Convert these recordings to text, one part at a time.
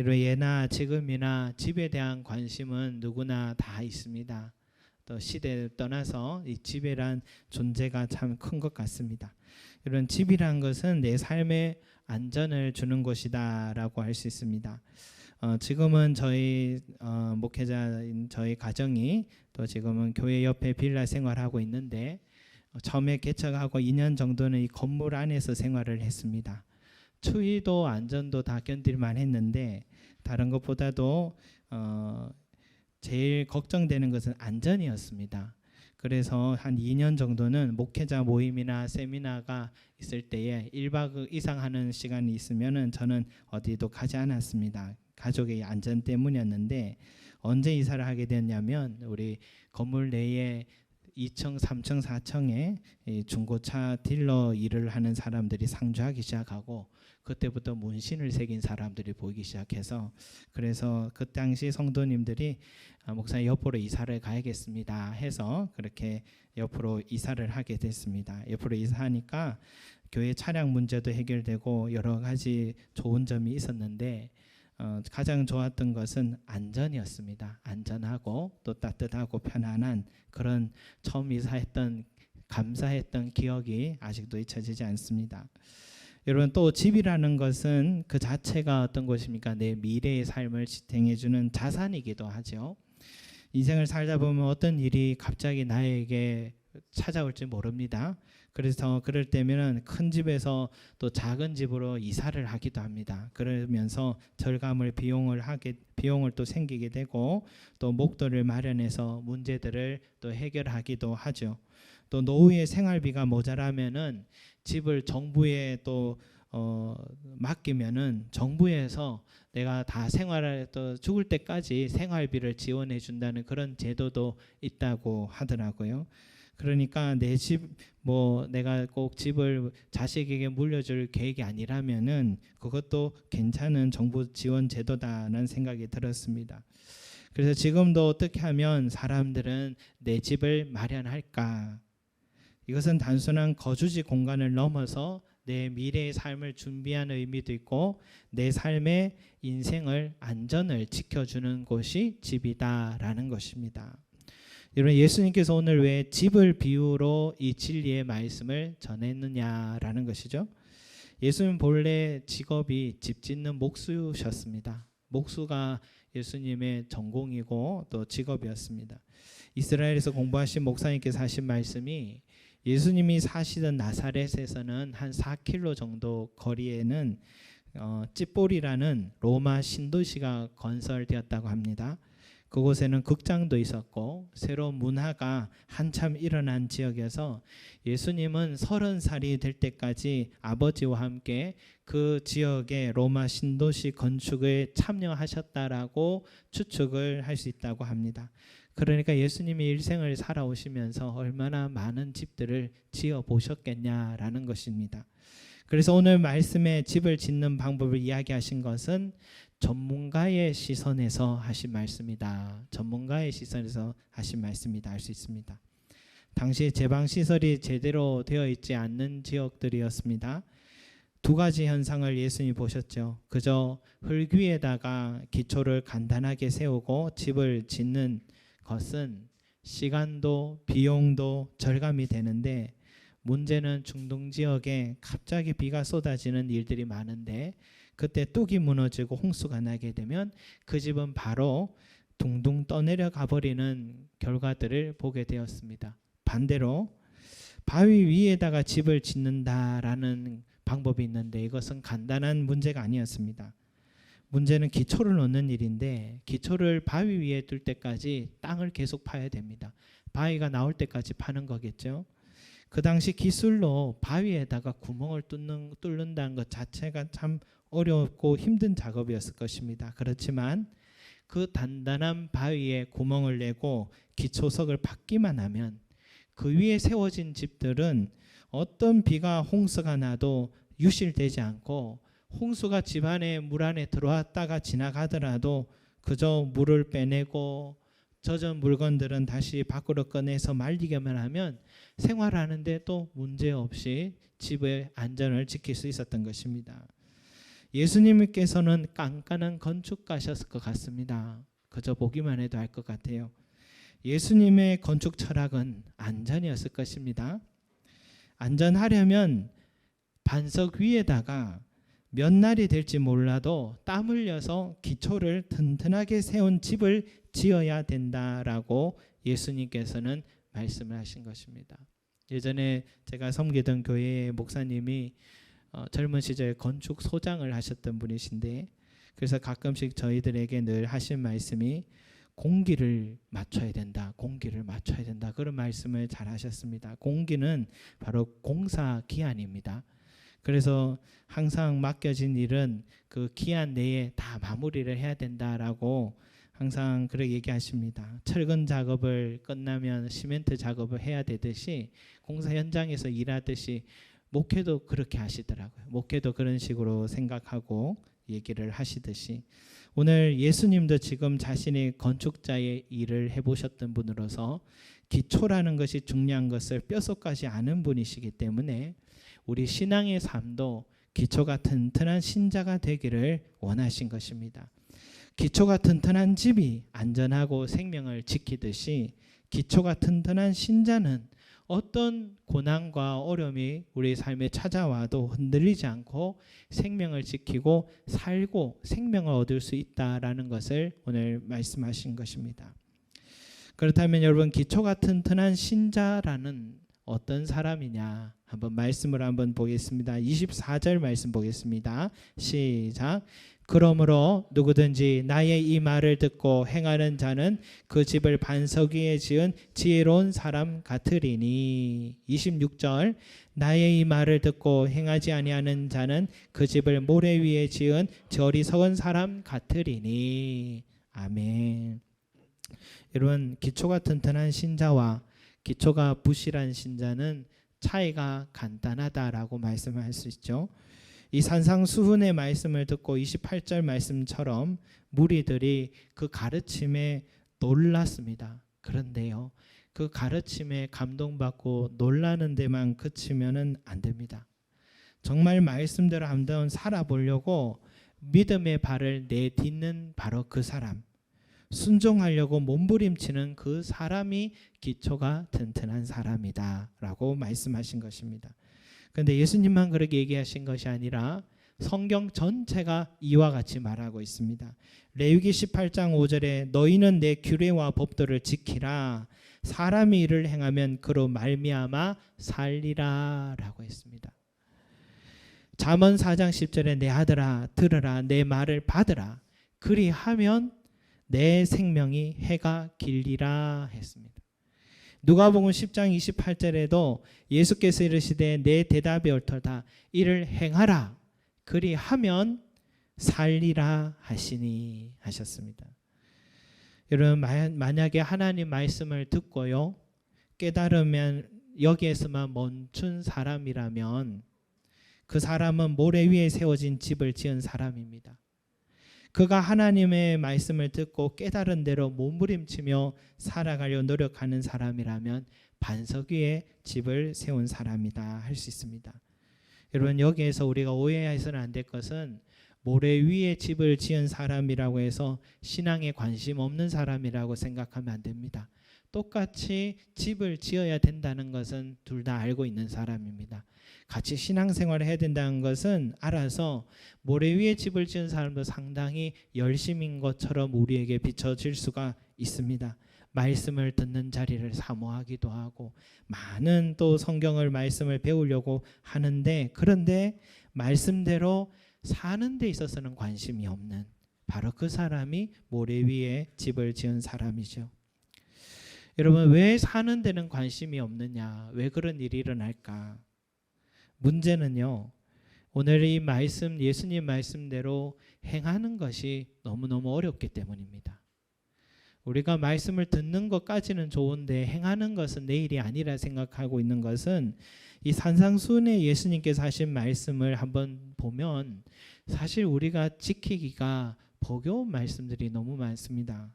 이런 예나 지금이나 집에 대한 관심은 누구나 다 있습니다. 또 시대를 떠나서 이 집이란 존재가 참 큰 것 같습니다. 이런 집이란 것은 내 삶의 안전을 주는 곳이다라고 할 수 있습니다. 어, 지금은 저희 어, 목회자인 저희 가정이 또 지금은 교회 옆에 빌라 생활하고 있는데 어, 처음에 개척하고 2년 정도는 이 건물 안에서 생활을 했습니다. 추위도 안전도 다 견딜만 했는데 다른 것보다도 어, 제일 걱정되는 것은 안전이었습니다. 그래서 한 2년 정도는 목회자 모임이나 세미나가 있을 때에 1박 이상 하는 시간이 있으면은 저는 어디도 가지 않았습니다. 가족의 안전 때문이었는데 언제 이사를 하게 됐냐면 우리 건물 내에 2층, 3층, 4층에 이 중고차 딜러 일을 하는 사람들이 상주하기 시작하고 그때부터 문신을 새긴 사람들이 보이기 시작해서 그래서 그 당시 성도님들이 아, 목사님 옆으로 이사를 가야겠습니다 해서 그렇게 옆으로 이사를 하게 됐습니다. 옆으로 이사하니까 교회 차량 문제도 해결되고 여러 가지 좋은 점이 있었는데 어, 가장 좋았던 것은 안전이었습니다. 안전하고 또 따뜻하고 편안한 그런 처음 이사했던 감사했던 기억이 아직도 잊혀지지 않습니다. 여러분 또 집이라는 것은 그 자체가 어떤 것입니까? 내 미래의 삶을 지탱해주는 자산이기도 하죠. 인생을 살다 보면 어떤 일이 갑자기 나에게 찾아올지 모릅니다. 그래서 그럴 때면은 큰 집에서 또 작은 집으로 이사를 하기도 합니다. 그러면서 절감을 비용을 하게 비용을 또 생기게 되고 또 목돈을 마련해서 문제들을 또 해결하기도 하죠. 또 노후의 생활비가 모자라면은 집을 정부에 또 어, 맡기면은 정부에서 내가 다 생활을 또 죽을 때까지 생활비를 지원해 준다는 그런 제도도 있다고 하더라고요. 그러니까 내 집 뭐 내가 꼭 집을 자식에게 물려줄 계획이 아니라면은 그것도 괜찮은 정부 지원 제도다라는 생각이 들었습니다. 그래서 지금도 어떻게 하면 사람들은 내 집을 마련할까? 이것은 단순한 거주지 공간을 넘어서 내 미래의 삶을 준비하는 의미도 있고 내 삶의 인생을 안전을 지켜주는 곳이 집이다라는 것입니다. 여러분 예수님께서 오늘 왜 집을 비유로 이 진리의 말씀을 전했느냐라는 것이죠. 예수님 본래 직업이 집 짓는 목수셨습니다. 목수가 예수님의 전공이고 또 직업이었습니다. 이스라엘에서 공부하신 목사님께서 하신 말씀이 예수님이 사시던 나사렛에서는 한 4킬로 정도 거리에는 어, 찌볼이라는 로마 신도시가 건설되었다고 합니다. 그곳에는 극장도 있었고 새로운 문화가 한참 일어난 지역에서 예수님은 서른 살이 될 때까지 아버지와 함께 그 지역의 로마 신도시 건축에 참여하셨다라고 추측을 할 수 있다고 합니다. 그러니까 예수님이 일생을 살아오시면서 얼마나 많은 집들을 지어 보셨겠냐라는 것입니다. 그래서 오늘 말씀에 집을 짓는 방법을 이야기하신 것은 전문가의 시선에서 하신 말씀이다. 전문가의 시선에서 하신 말씀이다 할수 있습니다. 당시 제방 시설이 제대로 되어 있지 않는 지역들이었습니다. 두 가지 현상을 예수님이 보셨죠. 그저 흙 위에다가 기초를 간단하게 세우고 집을 짓는 것은 시간도 비용도 절감이 되는데 문제는 중동 지역에 갑자기 비가 쏟아지는 일들이 많은데 그때 뚝이 무너지고 홍수가 나게 되면 그 집은 바로 둥둥 떠내려 가 버리는 결과들을 보게 되었습니다. 반대로 바위 위에다가 집을 짓는다라는 방법이 있는데 이것은 간단한 문제가 아니었습니다. 문제는 기초를 넣는 일인데 기초를 바위 위에 둘 때까지 땅을 계속 파야 됩니다. 바위가 나올 때까지 파는 거겠죠. 그 당시 기술로 바위에다가 구멍을 뚫는, 뚫는다는 것 자체가 참 어렵고 힘든 작업이었을 것입니다. 그렇지만 그 단단한 바위에 구멍을 내고 기초석을 받기만 하면 그 위에 세워진 집들은 어떤 비가 홍수가 나도 유실되지 않고 홍수가 집안에 물 안에 들어왔다가 지나가더라도 그저 물을 빼내고 젖은 물건들은 다시 밖으로 꺼내서 말리기만 하면 생활하는데 또 문제 없이 집의 안전을 지킬 수 있었던 것입니다. 예수님께서는 깐깐한 건축가셨을 것 같습니다. 그저 보기만 해도 알 것 같아요. 예수님의 건축 철학은 안전이었을 것입니다. 안전하려면 반석 위에다가 몇 날이 될지 몰라도 땀 흘려서 기초를 튼튼하게 세운 집을 지어야 된다라고 예수님께서는 말씀을 하신 것입니다. 예전에 제가 섬기던 교회의 목사님이 어, 젊은 시절 건축 소장을 하셨던 분이신데 그래서 가끔씩 저희들에게 늘 하신 말씀이 공기를 맞춰야 된다. 공기를 맞춰야 된다. 그런 말씀을 잘 하셨습니다. 공기는 바로 공사 기한입니다. 그래서 항상 맡겨진 일은 그 기한 내에 다 마무리를 해야 된다라고 항상 그렇게 얘기하십니다. 철근 작업을 끝나면 시멘트 작업을 해야 되듯이 공사 현장에서 일하듯이 목회도 그렇게 하시더라고요. 목회도 그런 식으로 생각하고 얘기를 하시듯이 오늘 예수님도 지금 자신의 건축자의 일을 해보셨던 분으로서 기초라는 것이 중요한 것을 뼛속까지 아는 분이시기 때문에 우리 신앙의 삶도 기초가 튼튼한 신자가 되기를 원하신 것입니다. 기초가 튼튼한 집이 안전하고 생명을 지키듯이 기초가 튼튼한 신자는 어떤 고난과 어려움이 우리 삶에 찾아와도 흔들리지 않고 생명을 지키고 살고 생명을 얻을 수 있다라는 것을 오늘 말씀하신 것입니다. 그렇다면 여러분 기초가 튼튼한 신자라는 어떤 사람이냐 한번 말씀을 한번 보겠습니다. 24절 말씀 보겠습니다. 시작. 그러므로 누구든지 나의 이 말을 듣고 행하는 자는 그 집을 반석 위에 지은 지혜로운 사람 같으리니 26절 나의 이 말을 듣고 행하지 아니하는 자는 그 집을 모래 위에 지은 저리석은 사람 같으리니 아멘. 여러분 기초가 튼튼한 신자와 기초가 부실한 신자는 차이가 간단하다라고 말씀할 수 있죠. 이 산상수훈의 말씀을 듣고 28절 말씀처럼 무리들이 그 가르침에 놀랐습니다. 그런데요. 그 가르침에 감동받고 놀라는 데만 그치면은 안 됩니다. 정말 말씀대로 한번 살아보려고 믿음의 발을 내딛는 바로 그 사람. 순종하려고 몸부림치는 그 사람이 기초가 튼튼한 사람이다 라고 말씀하신 것입니다. 그런데 예수님만 그렇게 얘기하신 것이 아니라 성경 전체가 이와 같이 말하고 있습니다. 레위기 18장 5절에 너희는 내 규례와 법도를 지키라 사람이 이를 행하면 그로 말미암아 살리라라고 했습니다. 잠언 4장 10절에 내 아들아 들으라 내 말을 받으라 그리하면 내 생명이 해가 길리라 했습니다. 누가복음 10장 28절에도 예수께서 이르시되 내 대답이 옳도다 이를 행하라 그리하면 살리라 하시니 하셨습니다. 여러분 만약에 하나님 말씀을 듣고요 깨달으면 여기에서만 멈춘 사람이라면 그 사람은 모래 위에 세워진 집을 지은 사람입니다. 그가 하나님의 말씀을 듣고 깨달은 대로 몸부림치며 살아가려 노력하는 사람이라면 반석 위에 집을 세운 사람이다 할 수 있습니다. 여러분 여기에서 우리가 오해해서는 안 될 것은 모래 위에 집을 지은 사람이라고 해서 신앙에 관심 없는 사람이라고 생각하면 안 됩니다. 똑같이 집을 지어야 된다는 것은 둘 다 알고 있는 사람입니다. 같이 신앙생활을 해야 된다는 것은 알아서 모래 위에 집을 지은 사람도 상당히 열심인 것처럼 우리에게 비춰질 수가 있습니다. 말씀을 듣는 자리를 사모하기도 하고 많은 또 성경을 말씀을 배우려고 하는데 그런데 말씀대로 사는 데 있어서는 관심이 없는 바로 그 사람이 모래 위에 집을 지은 사람이죠. 여러분 왜 사는 데는 관심이 없느냐? 왜 그런 일이 일어날까? 문제는요. 오늘 이 말씀 예수님 말씀대로 행하는 것이 너무너무 어렵기 때문입니다. 우리가 말씀을 듣는 것까지는 좋은데 행하는 것은 내일이 아니라 생각하고 있는 것은 이 산상순에 예수님께서 하신 말씀을 한번 보면 사실 우리가 지키기가 버거운 말씀들이 너무 많습니다.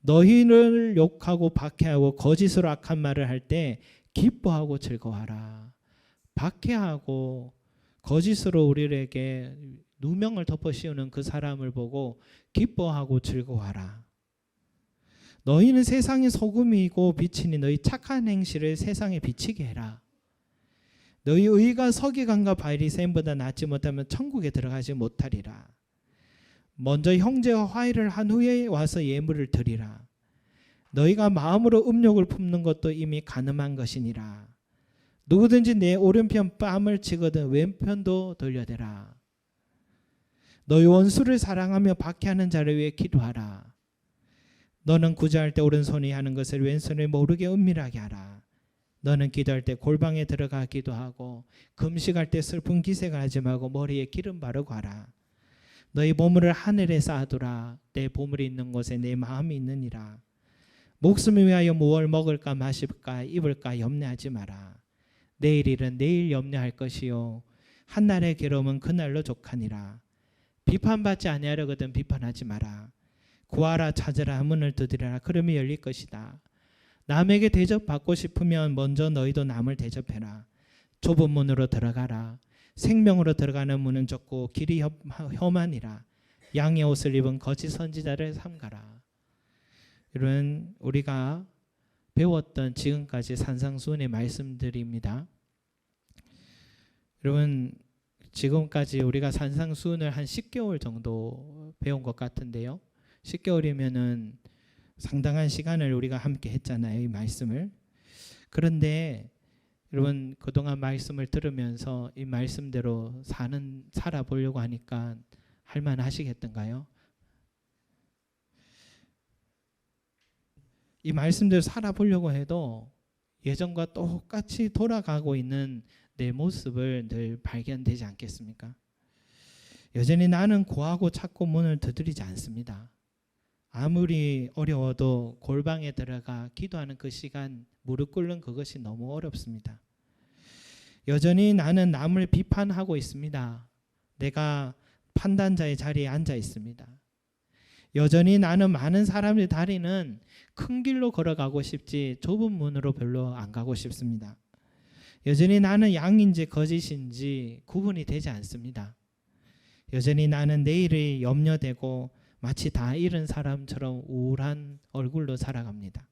너희를 욕하고 박해하고 거짓으로 악한 말을 할 때 기뻐하고 즐거워하라. 박해하고 거짓으로 우리에게 누명을 덮어 씌우는 그 사람을 보고 기뻐하고 즐거워하라. 너희는 세상의 소금이고 빛이니 너희 착한 행실을 세상에 비치게 해라. 너희 의가 서기관과 바리새인보다 낫지 못하면 천국에 들어가지 못하리라. 먼저 형제와 화해를 한 후에 와서 예물을 드리라. 너희가 마음으로 음욕을 품는 것도 이미 가늠한 것이니라. 누구든지 내 오른편 뺨을 치거든 왼편도 돌려대라. 너희 원수를 사랑하며 박해하는 자를 위해 기도하라. 너는 구제할 때 오른손이 하는 것을 왼손이 모르게 은밀하게 하라. 너는 기도할 때 골방에 들어가 기도하고 금식할 때 슬픈 기색을 하지 말고 머리에 기름 바르고 하라. 너희 보물을 하늘에 쌓아두라. 내 보물이 있는 곳에 내 마음이 있느니라. 목숨을 위하여 무엇을 먹을까 마실까 입을까 염려하지 마라. 내일 일은 내일 염려할 것이요 한 날의 괴로움은 그날로 족하니라. 비판받지 아니하려거든 비판하지 마라. 구하라 찾으라 문을 두드리라 그러면 열릴 것이다. 남에게 대접받고 싶으면 먼저 너희도 남을 대접해라. 좁은 문으로 들어가라. 생명으로 들어가는 문은 좁고 길이 혐- 험하니라. 양의 옷을 입은 거짓 선지자를 삼가라. 이런 우리가 배웠던 지금까지 산상수훈의 말씀들입니다. 여러분 지금까지 우리가 산상수훈을 한 10개월 정도 배운 것 같은데요. 10개월이면은 상당한 시간을 우리가 함께 했잖아요. 이 말씀을. 그런데 여러분 그동안 말씀을 들으면서 이 말씀대로 사는 살아보려고 하니까 할만 하시겠던가요? 이 말씀대로 살아보려고 해도 예전과 똑같이 돌아가고 있는 내 모습을 늘 발견되지 않겠습니까? 여전히 나는 고하고 찾고 문을 두드리지 않습니다. 아무리 어려워도 골방에 들어가 기도하는 그 시간 무릎 꿇는 그것이 너무 어렵습니다. 여전히 나는 남을 비판하고 있습니다. 내가 판단자의 자리에 앉아 있습니다. 여전히 나는 많은 사람들 다리는 큰 길로 걸어가고 싶지 좁은 문으로 별로 안 가고 싶습니다. 여전히 나는 양인지 거짓인지 구분이 되지 않습니다. 여전히 나는 내일이 염려되고 마치 다 잃은 사람처럼 우울한 얼굴로 살아갑니다.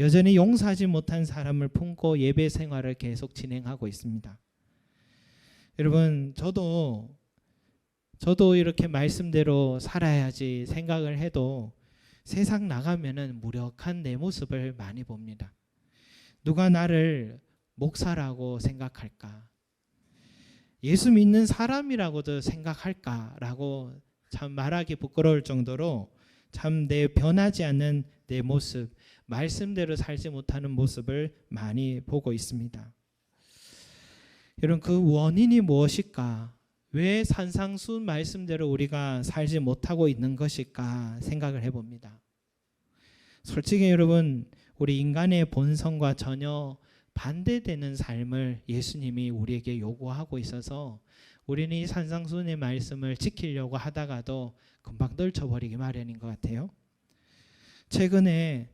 여전히 용서하지 못한 사람을 품고 예배 생활을 계속 진행하고 있습니다. 여러분, 저도 저도 이렇게 말씀대로 살아야지 생각을 해도 세상 나가면은 무력한 내 모습을 많이 봅니다. 누가 나를 목사라고 생각할까? 예수 믿는 사람이라고도 생각할까라고 참 말하기 부끄러울 정도로 참 내 변하지 않는 내 모습, 말씀대로 살지 못하는 모습을 많이 보고 있습니다. 여러분 그 원인이 무엇일까? 왜 산상순 말씀대로 우리가 살지 못하고 있는 것일까 생각을 해봅니다. 솔직히 여러분 우리 인간의 본성과 전혀 반대되는 삶을 예수님이 우리에게 요구하고 있어서 우리는 이 산상순의 말씀을 지키려고 하다가도 금방 떨쳐버리기 마련인 것 같아요. 최근에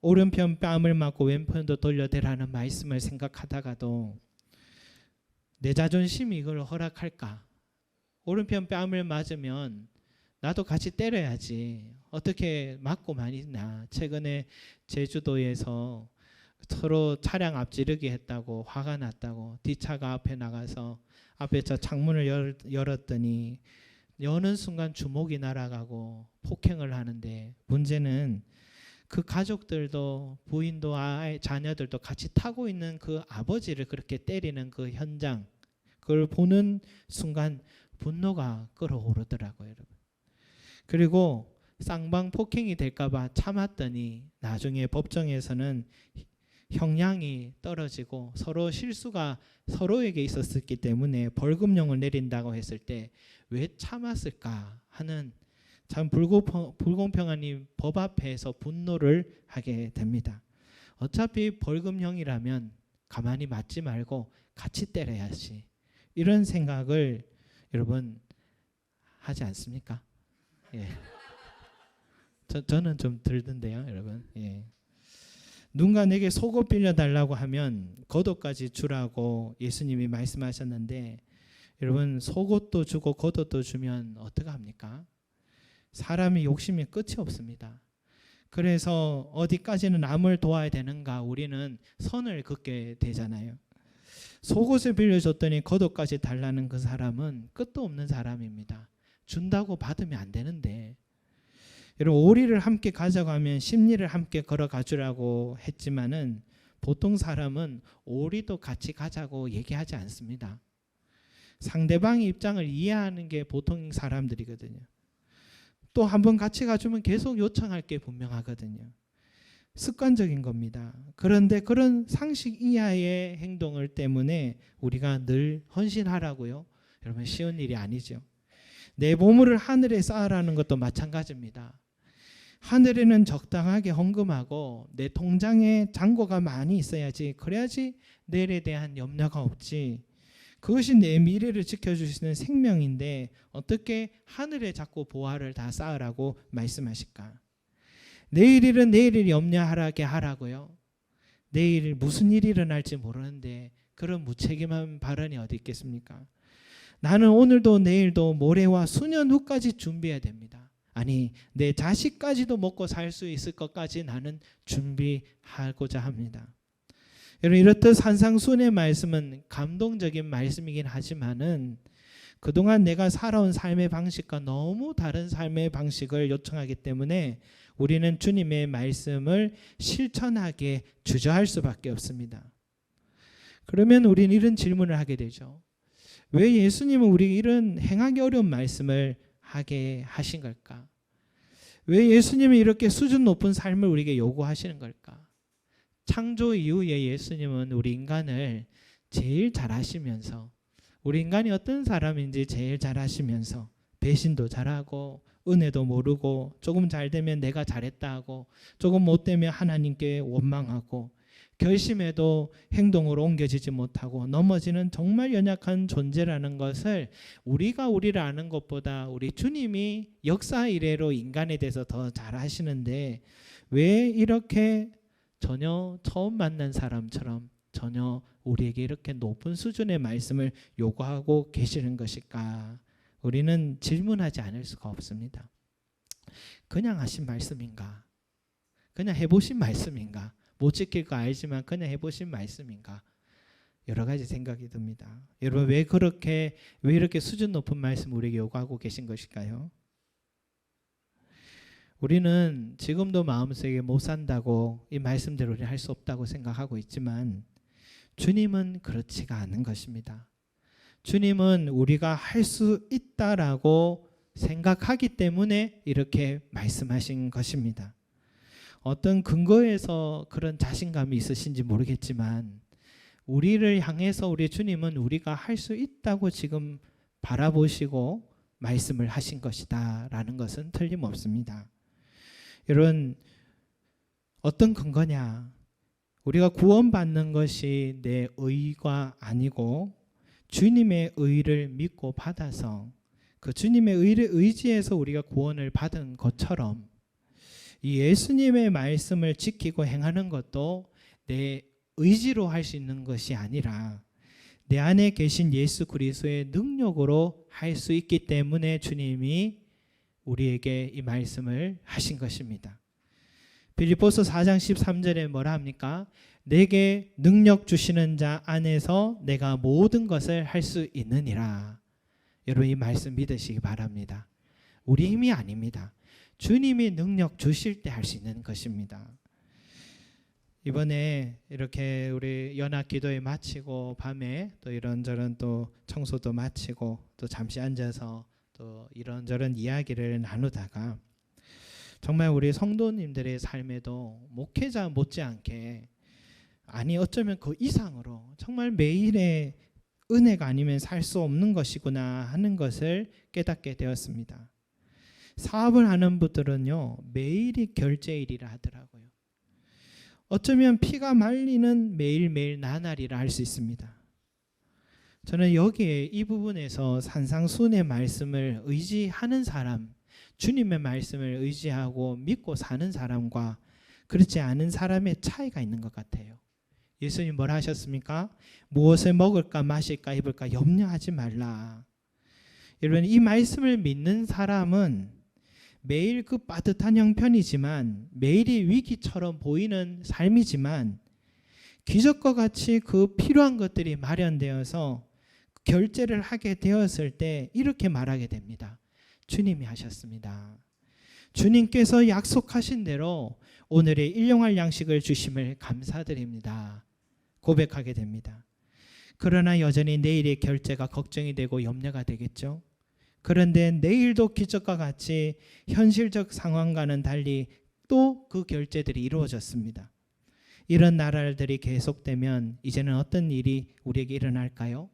오른편 뺨을 맞고 왼편도 돌려대라는 말씀을 생각하다가도 내 자존심이 이걸 허락할까? 오른편 뺨을 맞으면 나도 같이 때려야지. 어떻게 맞고만 있나? 최근에 제주도에서 서로 차량 앞지르기 했다고 화가 났다고 뒷차가 앞에 나가서 앞에 저 창문을 열, 열었더니 여는 순간 주먹이 날아가고 폭행을 하는데 문제는 그 가족들도 부인도 아이 자녀들도 같이 타고 있는 그 아버지를 그렇게 때리는 그 현장 그걸 보는 순간 분노가 끓어오르더라고요, 여러분. 그리고 쌍방 폭행이 될까봐 참았더니 나중에 법정에서는 형량이 떨어지고 서로 실수가 서로에게 있었기 때문에 벌금형을 내린다고 했을 때 왜 참았을까 하는 참 불공평, 불공평한 이 법 앞에서 분노를 하게 됩니다. 어차피 벌금형이라면 가만히 맞지 말고 같이 때려야지. 이런 생각을 여러분 하지 않습니까? 예. 저, 저는 좀 들던데요, 여러분. 예. 누군가 내게 속옷 빌려 달라고 하면 겉옷까지 주라고 예수님이 말씀하셨는데 여러분 속옷도 주고 겉옷도 주면 어떻게 합니까? 사람이 욕심이 끝이 없습니다. 그래서 어디까지는 남을 도와야 되는가 우리는 선을 긋게 되잖아요. 속옷을 빌려줬더니 겉옷까지 달라는 그 사람은 끝도 없는 사람입니다. 준다고 받으면 안 되는데 여러분 오리를 함께 가져가면 심리를 함께 걸어가 주라고 했지만은 보통 사람은 오리도 같이 가자고 얘기하지 않습니다. 상대방의 입장을 이해하는 게 보통 사람들이거든요. 또 한번 같이 가주면 계속 요청할 게 분명하거든요. 습관적인 겁니다. 그런데 그런 상식 이하의 행동을 때문에 우리가 늘 헌신하라고요. 여러분 쉬운 일이 아니죠. 내 보물을 하늘에 쌓으라는 것도 마찬가지입니다. 하늘에는 적당하게 헌금하고 내 통장에 잔고가 많이 있어야지 그래야지 내일에 대한 염려가 없지. 그것이 내 미래를 지켜주시는 생명인데 어떻게 하늘에 자꾸 보화를 다 쌓으라고 말씀하실까? 내일 일은 내일을 염려하게 하라고요. 내일 무슨 일이 일어날지 모르는데 그런 무책임한 발언이 어디 있겠습니까? 나는 오늘도 내일도 모레와 수년 후까지 준비해야 됩니다. 아니 내 자식까지도 먹고 살 수 있을 것까지 나는 준비하고자 합니다. 여러분 이렇듯 산상순의 말씀은 감동적인 말씀이긴 하지만은 그동안 내가 살아온 삶의 방식과 너무 다른 삶의 방식을 요청하기 때문에 우리는 주님의 말씀을 실천하게 주저할 수밖에 없습니다. 그러면 우리는 이런 질문을 하게 되죠. 왜 예수님은 우리 이런 행하기 어려운 말씀을 하게 하신 걸까? 왜 예수님이 이렇게 수준 높은 삶을 우리에게 요구하시는 걸까? 창조 이후에 예수님은 우리 인간을 제일 잘하시면서 우리 인간이 어떤 사람인지 제일 잘하시면서 배신도 잘하고 은혜도 모르고 조금 잘 되면 내가 잘했다 하고 조금 못 되면 하나님께 원망하고 결심해도 행동으로 옮겨지지 못하고 넘어지는 정말 연약한 존재라는 것을 우리가 우리를 아는 것보다 우리 주님이 역사 이래로 인간에 대해서 더잘 아시는데 왜 이렇게 전혀 처음 만난 사람처럼 전혀 우리에게 이렇게 높은 수준의 말씀을 요구하고 계시는 것일까? 우리는 질문하지 않을 수가 없습니다. 그냥 하신 말씀인가? 그냥 해보신 말씀인가? 못 지킬 거 알지만 그냥 해보신 말씀인가? 여러 가지 생각이 듭니다. 여러분 왜 그렇게 왜 이렇게 수준 높은 말씀 우리에게 요구하고 계신 것일까요? 우리는 지금도 마음속에 못 산다고 이 말씀대로 할 수 없다고 생각하고 있지만 주님은 그렇지가 않은 것입니다. 주님은 우리가 할 수 있다라고 생각하기 때문에 이렇게 말씀하신 것입니다. 어떤 근거에서 그런 자신감이 있으신지 모르겠지만 우리를 향해서 우리 주님은 우리가 할 수 있다고 지금 바라보시고 말씀을 하신 것이다라는 것은 틀림없습니다. 여러분 어떤 근거냐? 우리가 구원받는 것이 내 의가 아니고 주님의 의를 믿고 받아서 그 주님의 의를 의지해서 우리가 구원을 받은 것처럼 이 예수님의 말씀을 지키고 행하는 것도 내 의지로 할 수 있는 것이 아니라 내 안에 계신 예수 그리스도의 능력으로 할 수 있기 때문에 주님이 우리에게 이 말씀을 하신 것입니다. 빌립보서 4장 13절에 뭐라 합니까? 내게 능력 주시는 자 안에서 내가 모든 것을 할 수 있느니라. 여러분 이 말씀 믿으시기 바랍니다. 우리 힘이 아닙니다. 주님이 능력 주실 때 할 수 있는 것입니다. 이번에 이렇게 우리 연합 기도회 마치고 밤에 또 이런저런 또 청소도 마치고 또 잠시 앉아서 또 이런저런 이야기를 나누다가 정말 우리 성도님들의 삶에도 목회자 못지않게 아니 어쩌면 그 이상으로 정말 매일의 은혜가 아니면 살 수 없는 것이구나 하는 것을 깨닫게 되었습니다. 사업을 하는 분들은요 매일이 결제일이라 하더라고요. 어쩌면 피가 말리는 매일매일 나날이라 할 수 있습니다. 저는 여기에 이 부분에서 산상순의 말씀을 의지하는 사람, 주님의 말씀을 의지하고 믿고 사는 사람과 그렇지 않은 사람의 차이가 있는 것 같아요. 예수님 뭐라 하셨습니까? 무엇을 먹을까 마실까 입을까 염려하지 말라. 여러분 이 말씀을 믿는 사람은 매일 그 빠듯한 형편이지만 매일이 위기처럼 보이는 삶이지만 기적과 같이 그 필요한 것들이 마련되어서 결제를 하게 되었을 때 이렇게 말하게 됩니다. 주님이 하셨습니다. 주님께서 약속하신 대로 오늘의 일용할 양식을 주심을 감사드립니다. 고백하게 됩니다. 그러나 여전히 내일의 결제가 걱정이 되고 염려가 되겠죠. 그런데 내일도 기적과 같이 현실적 상황과는 달리 또 그 결제들이 이루어졌습니다. 이런 나라들이 계속되면 이제는 어떤 일이 우리에게 일어날까요?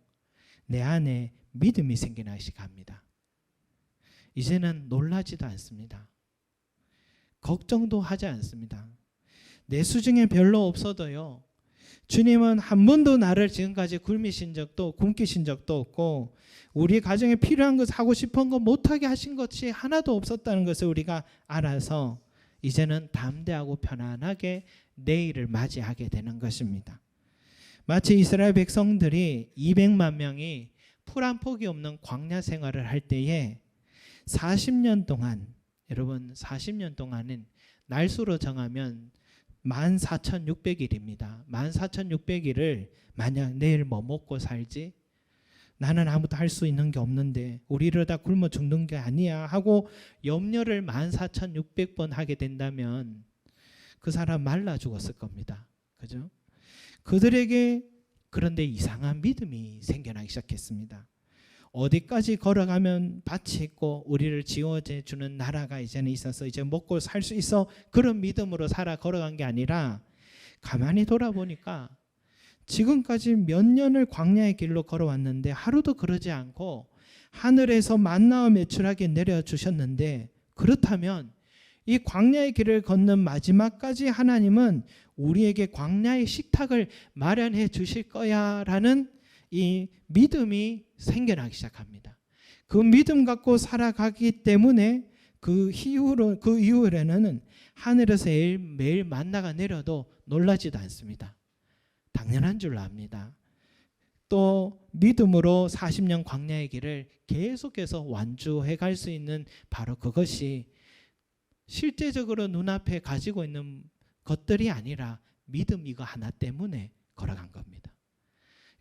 내 안에 믿음이 생겨나기 시작합니다. 이제는 놀라지도 않습니다. 걱정도 하지 않습니다. 내 수중에 별로 없어도요. 주님은 한 번도 나를 지금까지 굶이신 적도 굶기신 적도 없고 우리 가정에 필요한 것 하고 싶은 거 못하게 하신 것이 하나도 없었다는 것을 우리가 알아서 이제는 담대하고 편안하게 내일을 맞이하게 되는 것입니다. 마치 이스라엘 백성들이 200만 명이 풀 한 폭이 없는 광야 생활을 할 때에 40년 동안 여러분 40년 동안은 날수로 정하면 14,600일입니다. 14,600일을 만약 내일 뭐 먹고 살지? 나는 아무도 할 수 있는 게 없는데 우리 이러다 굶어 죽는 게 아니야 하고 염려를 14,600번 하게 된다면 그 사람 말라 죽었을 겁니다. 그죠? 그들에게 그런데 이상한 믿음이 생겨나기 시작했습니다. 어디까지 걸어가면 밭이 있고 우리를 지어줘 주는 나라가 이제는 있어서 이제 먹고 살 수 있어 그런 믿음으로 살아 걸어간 게 아니라 가만히 돌아보니까 지금까지 몇 년을 광야의 길로 걸어왔는데 하루도 그러지 않고 하늘에서 만나와 매출하게 내려 주셨는데 그렇다면 이 광야의 길을 걷는 마지막까지 하나님은 우리에게 광야의 식탁을 마련해 주실 거야라는 이 믿음이 생겨나기 시작합니다. 그 믿음 갖고 살아가기 때문에 그 이후로 그 이후에는 하늘에서 매일, 매일 만나가 내려도 놀라지도 않습니다. 당연한 줄 압니다. 또 믿음으로 40년 광야의 길을 계속해서 완주해 갈 수 있는 바로 그것이 실제적으로 눈앞에 가지고 있는 것들이 아니라 믿음 이거 하나 때문에 걸어간 겁니다.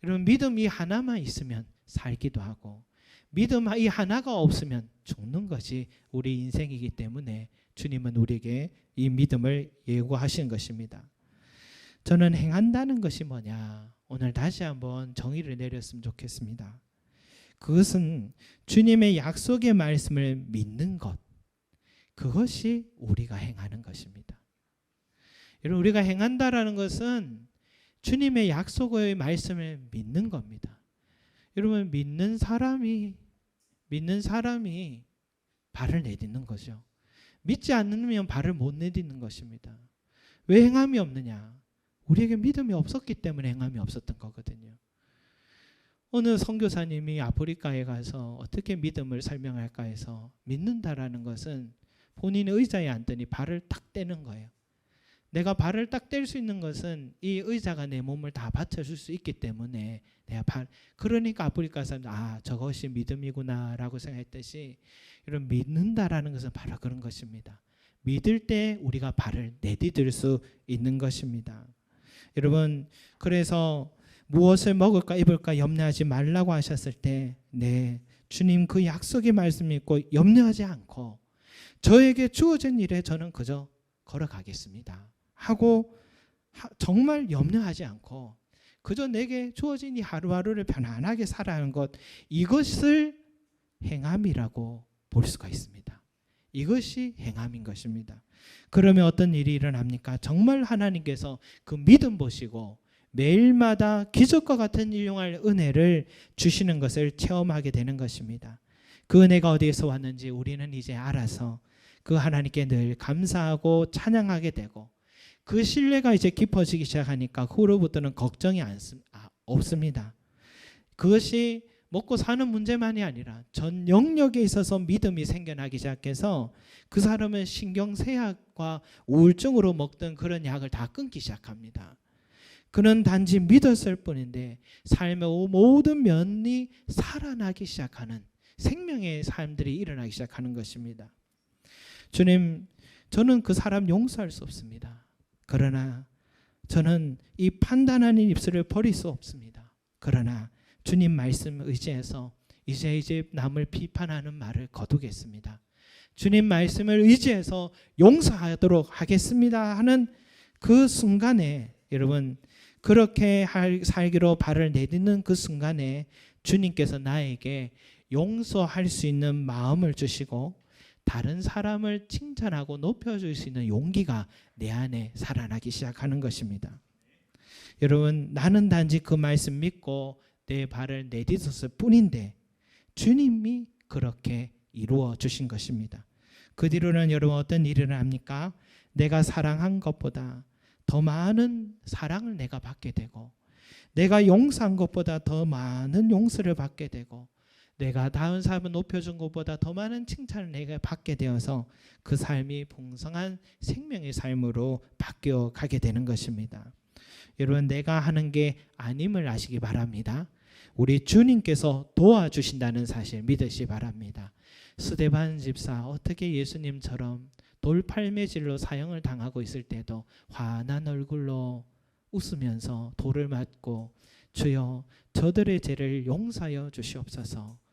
여러분 믿음 이 하나만 있으면 살기도 하고 믿음 이 하나가 없으면 죽는 것이 우리 인생이기 때문에 주님은 우리에게 이 믿음을 예고하신 것입니다. 저는 행한다는 것이 뭐냐? 오늘 다시 한번 정의를 내렸으면 좋겠습니다. 그것은 주님의 약속의 말씀을 믿는 것. 그것이 우리가 행하는 것입니다. 여러분 우리가 행한다라는 것은 주님의 약속의 말씀을 믿는 겁니다. 여러분 믿는 사람이 믿는 사람이 발을 내딛는 거죠. 믿지 않으면 발을 못 내딛는 것입니다. 왜 행함이 없느냐? 우리에게 믿음이 없었기 때문에 행함이 없었던 거거든요. 어느 선교사님이 아프리카에 가서 어떻게 믿음을 설명할까 해서 믿는다라는 것은 본인의 의자에 앉더니 발을 딱 떼는 거예요. 내가 발을 딱 뗄 수 있는 것은 이 의자가 내 몸을 다 받쳐줄 수 있기 때문에 내가 발 그러니까 아프리카 사람들 아 저것이 믿음이구나라고 생각했듯이 이런 믿는다라는 것은 바로 그런 것입니다. 믿을 때 우리가 발을 내디딜 수 있는 것입니다. 여러분 그래서 무엇을 먹을까 입을까 염려하지 말라고 하셨을 때 네, 주님 그 약속의 말씀 믿고 염려하지 않고 저에게 주어진 일에 저는 그저 걸어가겠습니다. 하고 정말 염려하지 않고 그저 내게 주어진 이 하루하루를 편안하게 살아가는 것 이것을 행함이라고 볼 수가 있습니다. 이것이 행함인 것입니다. 그러면 어떤 일이 일어납니까? 정말 하나님께서 그 믿음 보시고 매일마다 기적과 같은 일용할 은혜를 주시는 것을 체험하게 되는 것입니다. 그 은혜가 어디에서 왔는지 우리는 이제 알아서 그 하나님께 늘 감사하고 찬양하게 되고 그 신뢰가 이제 깊어지기 시작하니까 후로부터는 걱정이 않습, 아, 없습니다. 그것이 먹고 사는 문제만이 아니라 전 영역에 있어서 믿음이 생겨나기 시작해서 그 사람은 신경쇠약과 우울증으로 먹던 그런 약을 다 끊기 시작합니다. 그는 단지 믿었을 뿐인데 삶의 모든 면이 살아나기 시작하는 생명의 삶들이 일어나기 시작하는 것입니다. 주님, 저는 그 사람 용서할 수 없습니다. 그러나 저는 이 판단하는 입술을 버릴 수 없습니다. 그러나 주님 말씀 의지해서 이제 이제 남을 비판하는 말을 거두겠습니다. 주님 말씀을 의지해서 용서하도록 하겠습니다 하는 그 순간에 여러분 그렇게 할, 살기로 발을 내딛는 그 순간에 주님께서 나에게 용서할 수 있는 마음을 주시고 다른 사람을 칭찬하고 높여줄 수 있는 용기가 내 안에 살아나기 시작하는 것입니다. 여러분 나는 단지 그 말씀 믿고 내 발을 내딛었을 뿐인데 주님이 그렇게 이루어 주신 것입니다. 그 뒤로는 여러분 어떤 일을 합니까? 내가 사랑한 것보다 더 많은 사랑을 내가 받게 되고 내가 용서한 것보다 더 많은 용서를 받게 되고 내가 다른 사람을 높여준 것보다 더 많은 칭찬을 내가 받게 되어서 그 삶이 풍성한 생명의 삶으로 바뀌어 가게 되는 것입니다. 여러분 내가 하는 게 아님을 아시기 바랍니다. 우리 주님께서 도와주신다는 사실 믿으시 바랍니다. 스데반 집사 어떻게 예수님처럼 돌팔매질로 사형을 당하고 있을 때도 환한 얼굴로 웃으면서 돌을 맞고 주여 저들의 죄를 용서하여 주시옵소서.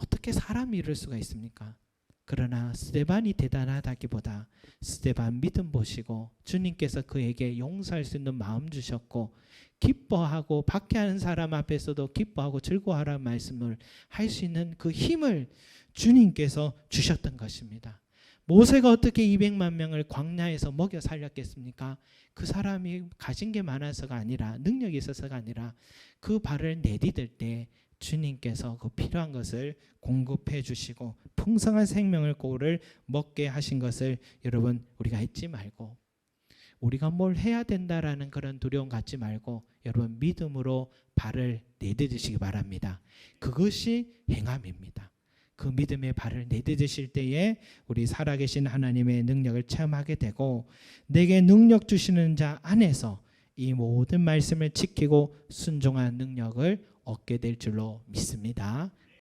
어떻게 사람이 이럴 수가 있습니까? 그러나 스데반이 대단하다기보다 스데반 믿음 보시고 주님께서 그에게 용서할 수 있는 마음 주셨고 기뻐하고 박해하는 사람 앞에서도 기뻐하고 즐거워하라는 말씀을 할 수 있는 그 힘을 주님께서 주셨던 것입니다. 모세가 어떻게 200만 명을 광야에서 먹여 살렸겠습니까? 그 사람이 가진 게 많아서가 아니라 능력이 있어서가 아니라 그 발을 내디딜 때 주님께서 그 필요한 것을 공급해 주시고 풍성한 생명을 꼴을 먹게 하신 것을 여러분 우리가 잊지 말고 우리가 뭘 해야 된다라는 그런 두려움 갖지 말고 여러분 믿음으로 발을 내딛으시기 바랍니다. 그것이 행함입니다. 그 믿음의 발을 내딛으실 때에 우리 살아계신 하나님의 능력을 체험하게 되고 내게 능력 주시는 자 안에서 이 모든 말씀을 지키고 순종한 능력을 얻게 될 줄로 믿습니다.